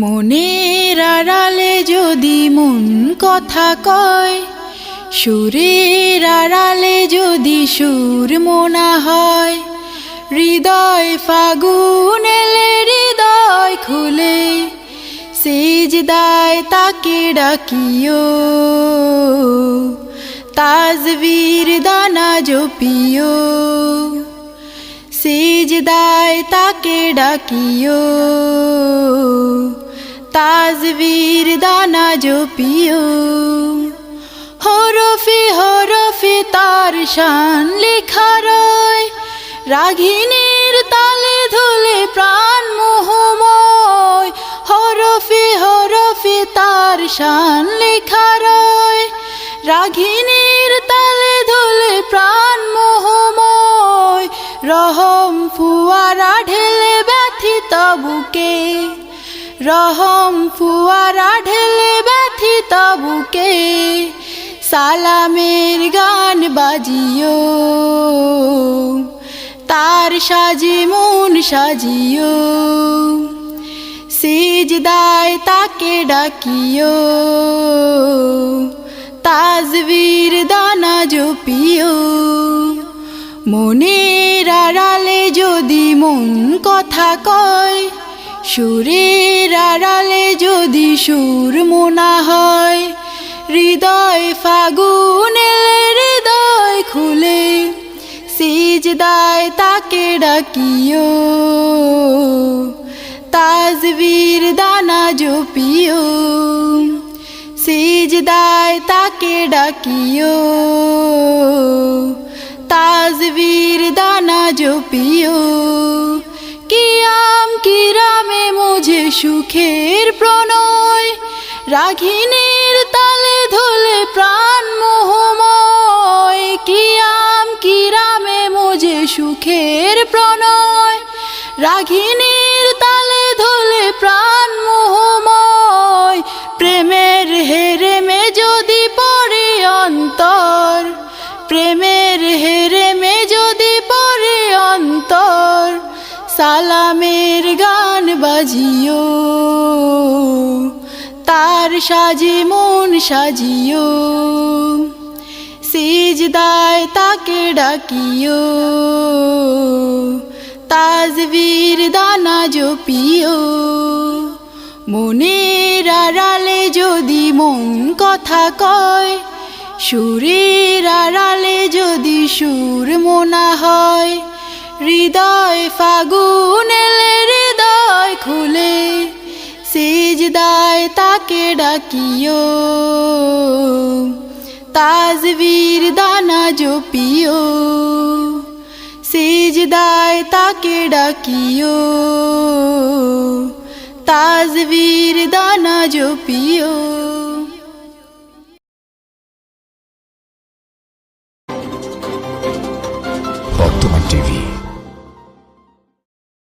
মনের আড়ালে যদি মন কথা কয়, সুরের আড়ালে যদি সুর মোনা হয়, হৃদয় ফাগুন এলে হৃদয় খুলে সেজ দায় তাকে ডাকিও। তাজবীর দানা জপিও সেজ দায় তাকে ডাকিও। তাজবীর দানা জপিও হরফে হরফে তার শান লেখা রয়। রাঘিনীর তালে ধুলে প্রাণ মোহময়। হরফে হরফে তার শান লেখা রয়। রাঘিনীর তালে ধুলে প্রাণ মোহময়। রহম ফুয়ারা ঢেলে ব্যথিত বুকে। রহম ফুয়ারা ঢেলে ব্যথিত বুকে, সালামের গান বাজিও, তার সাজি মন সাজিও, সেজদায় তাকে ডাকিও, তাজবীর দানা জপিও। মনের আড়ালে যদি মন কথা কয় সুরের আড়ালে যদি সুর মোনা হয়, হৃদয় ফাগুন হৃদয় খুলে, সিজদায় তাকে ডাকিও। তাজবীর দানা জপিও, সিজদায় তাকে ডাকিও। তাজবীর দানা জপিও। সুখের প্রণয় রাঘিনীর তালে ধলে প্রাণ মোহময়, কিয়াম কিরামে মুঝে সুখের প্রণয় রাঘিনীর তালে ধলে প্রাণ মোহময়, প্রেমের হেরেমে যদি পড়ে অন্তর, প্রেমের হেরে মে যদি পড়ে অন্তর, সালামের গান বাজিও, তার সাজি মন সাজিও। সিজদায় তাকে ডাকিও, তাজবীর দানা জপিও। মনের আড়ালে যদি মন কথা কয়, সুরের আড়ালে যদি সুর মোনা হয়, হৃদয় ফাগুন তাকে ডাকিও। তাজবীর দানা জপিও। সিজদায় তাকে ডাকিও। তাজবীর দানা জপিও।